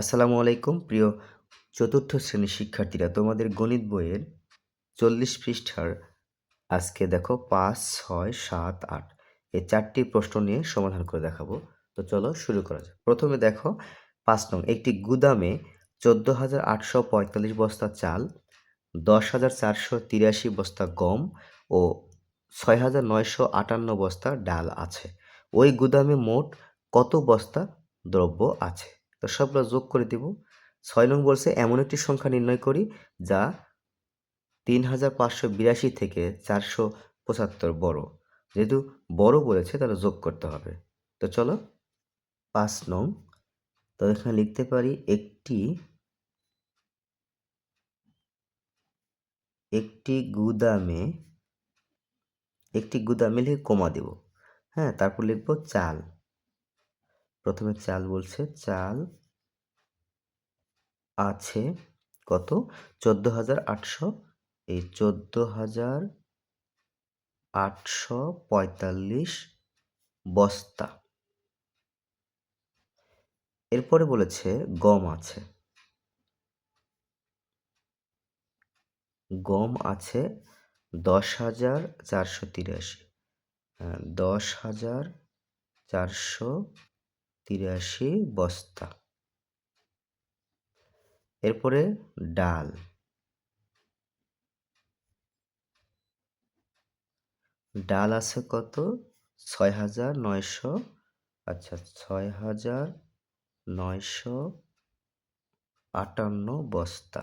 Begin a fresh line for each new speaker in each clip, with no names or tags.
আসসালামু আলাইকুম, প্রিয় চতুর্থ শ্রেণির শিক্ষার্থীরা। তোমাদের গণিত বইয়ের চল্লিশ পৃষ্ঠার আজকে দেখো পাঁচ, ছয়, সাত, আট। এই চারটি প্রশ্ন নিয়ে সমাধান করে দেখাবো। তো চলো শুরু করা যাক। প্রথমে দেখো পাঁচ নং, একটি গুদামে চোদ্দ হাজার আটশো পঁয়তাল্লিশ বস্তা চাল দশ হাজার চারশো তিরাশি বস্তা গম ও ছয় হাজার নয়শো আটান্ন বস্তা ডাল আছে। ওই গুদামে মোট কত বস্তা দ্রব্য আছে? তো সবগুলো যোগ করে দিব। ছয় নং বলছে, এমন একটি সংখ্যা নির্ণয় করি যা তিন হাজার পাঁচশো বিরাশি থেকে চারশো পঁচাত্তর বড়। যেহেতু বড় বলেছে, তাহলে যোগ করতে হবে। তো চলো, পাঁচ নং। তো এখানে লিখতে পারি একটি একটি গুদামে একটি গুদামে লিখে কমা দেব। হ্যাঁ তারপর লিখব চাল। প্রথমে চাল বলছে চাল আছে কত? চোদ্দ হাজার আটশো এই চোদ্দ হাজার আটশো পঁয়তাল্লিশ বস্তা। এরপরে বলেছে গম আছে। গম আছে দশ হাজার চারশো তিরাশি হ্যাঁ, দশ হাজার চারশো তিরাশি বস্তা। এরপরে ডাল। ডাল আছে কত? ছয় হাজার নয়শো আচ্ছা ছয় হাজার নয়শো আটান্ন বস্তা।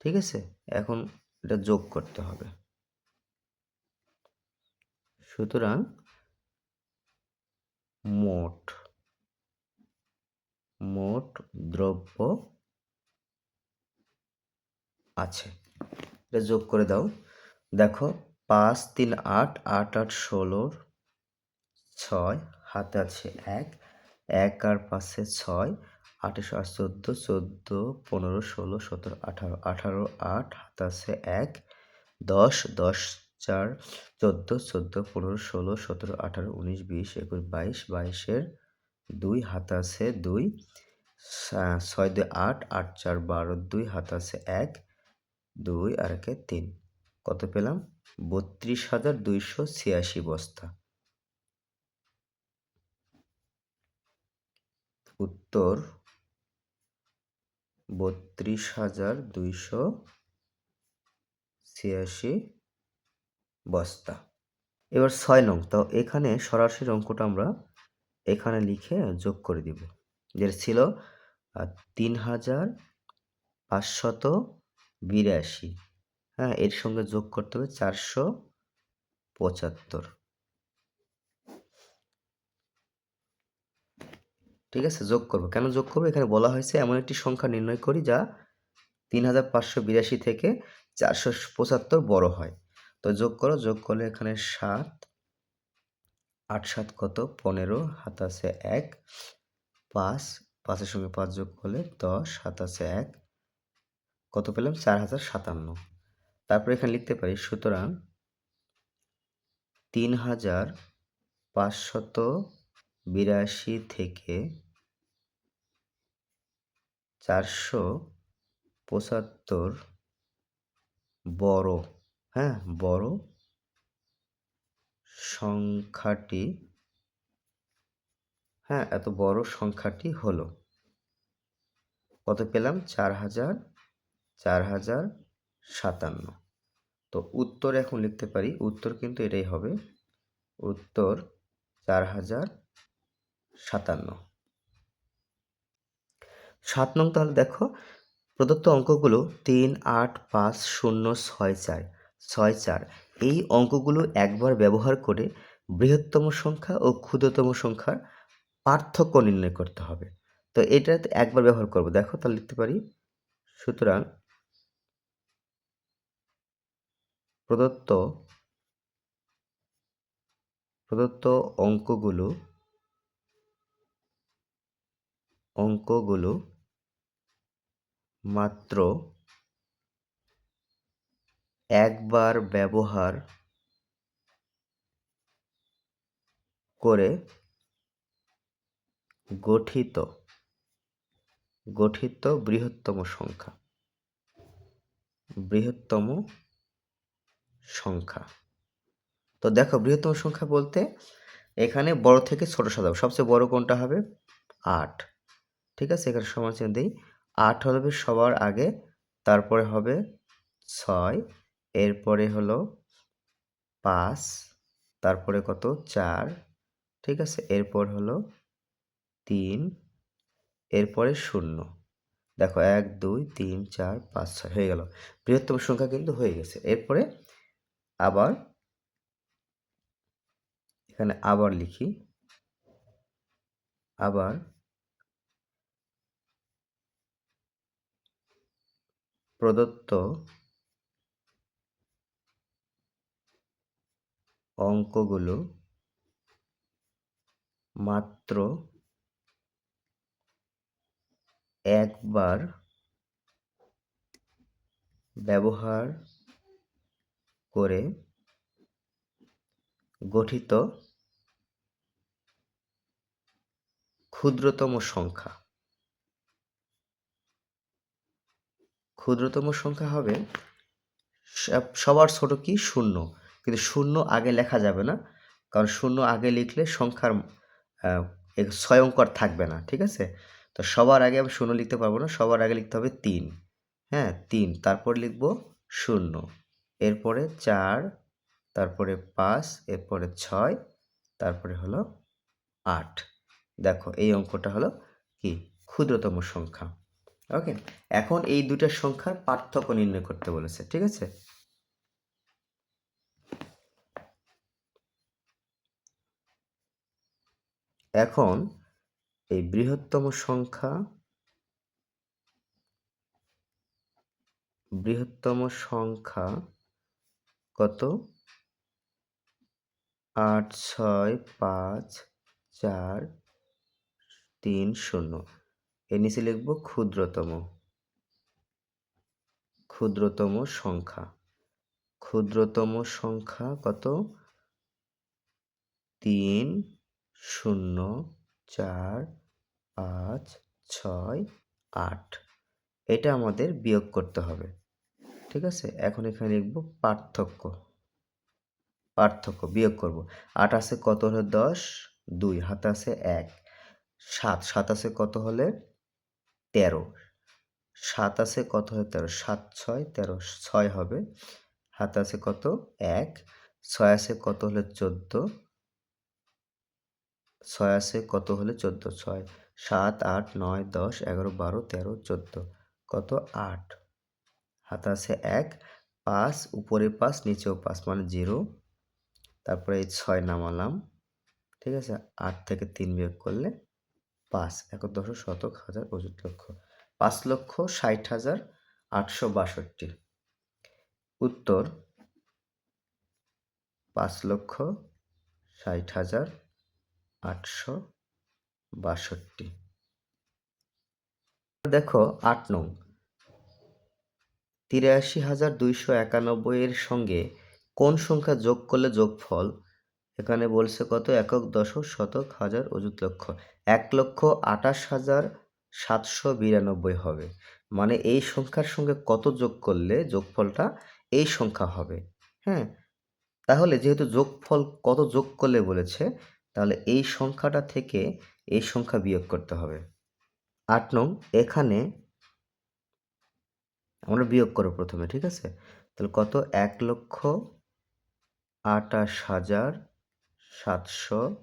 ঠিক আছে? এখন এটা যোগ করতে হবে। সুতরাং মোট। মোট দ্রব্য আছে। এটা যোগ করে দাও। দেখো, পাঁচ, তিন, আট আট আট, ষোলোর ছয়, হাতে আছে এক। এক আর পাশে ছয়, আঠাশো আর চোদ্দ চোদ্দ, পনেরো, ষোলো, সতেরো, আঠারো আঠারো, আট, হাতে আছে এক। দশ দশ চার, চোদ্দ চোদ্দ, পনেরো, ষোলো, সতেরো, আঠারো, উনিশ, বিশ, একুশ, বাইশ, বাইশের দুই হাত আছে দুই ছয়, দুই, আট আট, চার, বারো, দুই হাত আছে এক, দুই, আর একে তিন। কত পেলাম? বত্রিশ হাজার দুইশো ছিয়াশি বস্তা। উত্তর, বত্রিশ হাজার দুইশো ছিয়াশি বস্তা। এবার ছয় নং, তো এখানে সরাসরি অঙ্কটা আমরা এখানে লিখে যোগ করে দিব। যেটা ছিল তিন হাজার পাঁচশত বিরাশি। হ্যাঁ এর সঙ্গে যোগ করতে হবে চারশো পঁচাত্তর। ঠিক আছে, যোগ করব। কেন যোগ করব? এখানে বলা হয়েছে এমন একটি সংখ্যা নির্ণয় করি যা তিন হাজার পাঁচশো বিরাশি থেকে চারশো পঁচাত্তর বড় হয়। তো যোগ করো, যোগ করলে এখানে সাত, আট সাত কত? পনেরো হাত আছে এক, পাঁচ, পাঁচের সঙ্গে পাঁচ যোগ করলে দশ হাত আছে এক, কত পেলাম? চার হাজার সাতান্ন। তারপরে এখানে লিখতে পারি, সুতরাং তিন হাজার পাঁচশত বিরাশি থেকে চারশো পঁচাত্তর বড়। হ্যাঁ বড় সংখ্যাটি হ্যাঁ এত বড় সংখ্যাটি হলো। কত পেলাম? চার হাজার চার হাজার সাতান্ন। তো উত্তর এখন লিখতে পারি। উত্তর কিন্তু এটাই হবে। উত্তর চার হাজার সাতান্ন। সাত নং তাহলে দেখো, প্রদত্ত অঙ্কগুলো তিন, আট, পাঁচ, শূন্য, ছয়, চার। ছয় চার। এই অঙ্কগুলো একবার ব্যবহার করে বৃহত্তম সংখ্যা ও ক্ষুদ্রতম সংখ্যার পার্থক্য নির্ণয় করতে হবে। তো এটা একবার ব্যবহার করব। দেখো, তাহলে লিখতে পারি। সুতরাং প্রদত্ত প্রদত্ত অঙ্কগুলো অঙ্কগুলো মাত্র একবার ব্যবহার করে গঠিত গঠিত বৃহত্তম সংখ্যা বৃহত্তম সংখ্যা। তো দেখো, বৃহত্তম সংখ্যা বলতে এখানে বড় থেকে ছোট সাজাবো সবচেয়ে বড় কোনটা হবে? আট। ঠিক আছে? এখানে চিহ্ন দিই। আট হবে সবার আগে, তারপরে হবে ছয়। এরপরে হলো পাঁচ, তারপরে কত? চার, ঠিক আছে? এরপর হলো তিন, এরপরে শূন্য। দেখো, এক, দুই, তিন, চার, পাঁচ, ছয়, হয়ে গেল। বৃহত্তম সংখ্যা কিন্তু হয়ে গেছে। এরপরে আবার এখানে আবার লিখি। আবার প্রদত্ত অঙ্কগুলো মাত্র একবার ব্যবহার করে গঠিত ক্ষুদ্রতম সংখ্যা। ক্ষুদ্রতম সংখ্যা হবে সবার ছোট কি? শূন্য। কিন্তু শূন্য আগে লেখা যাবে না। কারণ শূন্য আগে লিখলে সংখ্যার অঙ্ক থাকবে না, ঠিক আছে? তো সবার আগে আমি শূন্য লিখতে পারব না, সবার আগে লিখতে হবে তিন। হ্যাঁ তিন। তারপর লিখব শূন্য। এরপরে চার, তারপরে পাঁচ, এরপরে ছয়, তারপরে হলো আট। দেখো, এই অঙ্কটা হলো কি? ক্ষুদ্রতম সংখ্যা। ওকে? এখন এই দুটা সংখ্যার পার্থক্য নির্ণয় করতে বলেছে, ঠিক আছে? এখন এই বৃহত্তম সংখ্যা বৃহত্তম সংখ্যা কত? আট, ছয়, পাঁচ, চার, তিন, শূন্য। এর নিচে লিখব ক্ষুদ্রতম। ক্ষুদ্রতম সংখ্যা। ক্ষুদ্রতম সংখ্যা কত? তিন শূন্য, চার, পাঁচ, ছয়, আট। এটা আমাদের বিয়োগ করতে হবে। ঠিক আছে? এখন এখানে লিখব পার্থক্য। পার্থক্য, বিয়োগ করব। আট আছে কত হলে দশ? দুই। হাতে আছে এক। সাত। সাত আছে কত হলে তেরো। সাত আছে কত হলে তেরো? সাত, ছয়, তেরো। ছয় হবে। হাতে আছে কত? এক। ছয় আছে কত হলে চোদ্দ? ছয় আছে, কত হলে চোদ্দ? ছয়। সাত, আট, নয়, দশ, এগারো, বারো, তেরো, চোদ্দ। কত? আট। হাতে আছে এক। পাঁচ, উপরে পাঁচ, নিচেও পাঁচ মানে জিরো। তারপরে এই ছয় নামালাম। ঠিক আছে? আট থেকে তিন বিয়োগ করলে পাঁচ। এক দশ শতক হাজার অযুত লক্ষ। পাঁচ লক্ষ ষাট হাজার আটশো বাষট্টি। উত্তর। পাঁচ লক্ষ ষাট হাজার আটশো বাষট্টি। দেখো আট নং। তিরাশি হাজার দুইশো একানব্বই এর সঙ্গে কোন সংখ্যা যোগ করলে যোগফল? এখানে বলছে কত? একক, দশক, শতক, হাজার অযুত লক্ষ এক লক্ষ আঠাশ হাজার সাতশো বিরানব্বই হবে। মানে এই সংখ্যার সঙ্গে কত যোগ করলে যোগফলটা এই সংখ্যা হবে? হ্যাঁ তাহলে যেহেতু যোগফল কত যোগ করলে বলেছে তাহলে এই সংখ্যাটা থেকে এই সংখ্যা বিয়োগ করতে হবে। আট নং, এখানে আমরা বিয়োগ করো প্রথমে, ঠিক আছে? তাহলে কত? এক লক্ষ আটাশ হাজার সাতশো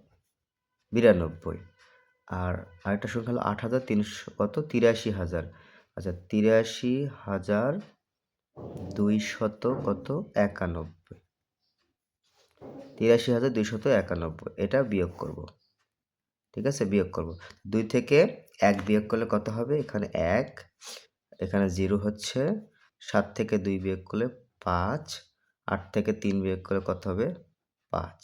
বিরানব্বই। আর আরেকটা সংখ্যা হলো আট হাজার তিনশো, কত? তিরাশি হাজার। আচ্ছা তিরাশি হাজার দুইশত কত? একানব্বই। তিরাশি হাজার দুইশত একানব্বই। এটা বিয়োগ করব। ঠিক আছে? বিয়োগ করব। দুই থেকে এক বিয়োগ করলে কত হবে? এখানে এক, এখানে জিরো হচ্ছে। সাত থেকে দুই বিয়োগ করলে পাঁচ, আট থেকে তিন বিয়োগ করলে কত হবে? পাঁচ।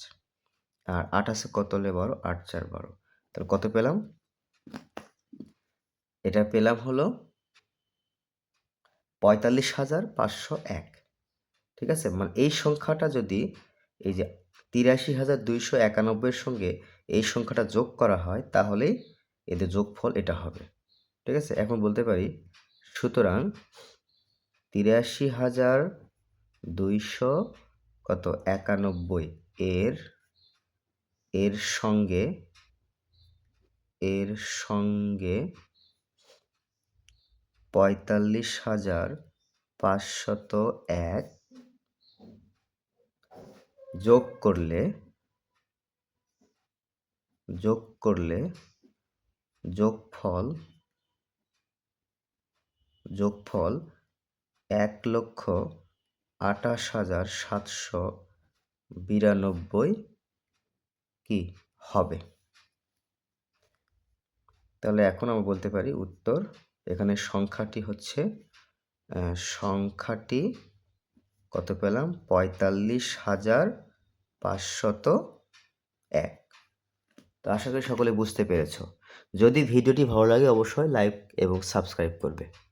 আর আট আছে কত হলে বারো আট চার বারো তাহলে কত পেলাম? এটা পেলাম হলো পঁয়তাল্লিশ হাজার পাঁচশো এক। ঠিক আছে? মানে এই সংখ্যাটা যদি এই যে তিরাশি হাজার দুইশো একানব্বইয়ের সঙ্গে এই সংখ্যাটা যোগ করা হয় তাহলেই এদের যোগফল এটা হবে। ঠিক আছে? এখন বলতে পারি, সুতরাং তিরাশি হাজার দুইশো কত একানব্বই এর এর সঙ্গে এর সঙ্গে পঁয়তাল্লিশ হাজার পাঁচশত এক যোগ করলে যোগ করলে যোগফল যোগফল এক লক্ষ আটাশ হাজার সাতশো বিরানব্বই কি হবে? তাহলে এখন আমরা বলতে পারি উত্তর। এখানে সংখ্যাটি হচ্ছে সংখ্যাটি কত পেলাম? পঁয়তাল্লিশ হাজার পাঁচশত এক। তো আশা করি সকলে বুঝতে পেরেছ। যদি ভিডিওটি ভালো লাগে, অবশ্যই লাইক এবং সাবস্ক্রাইব করবে।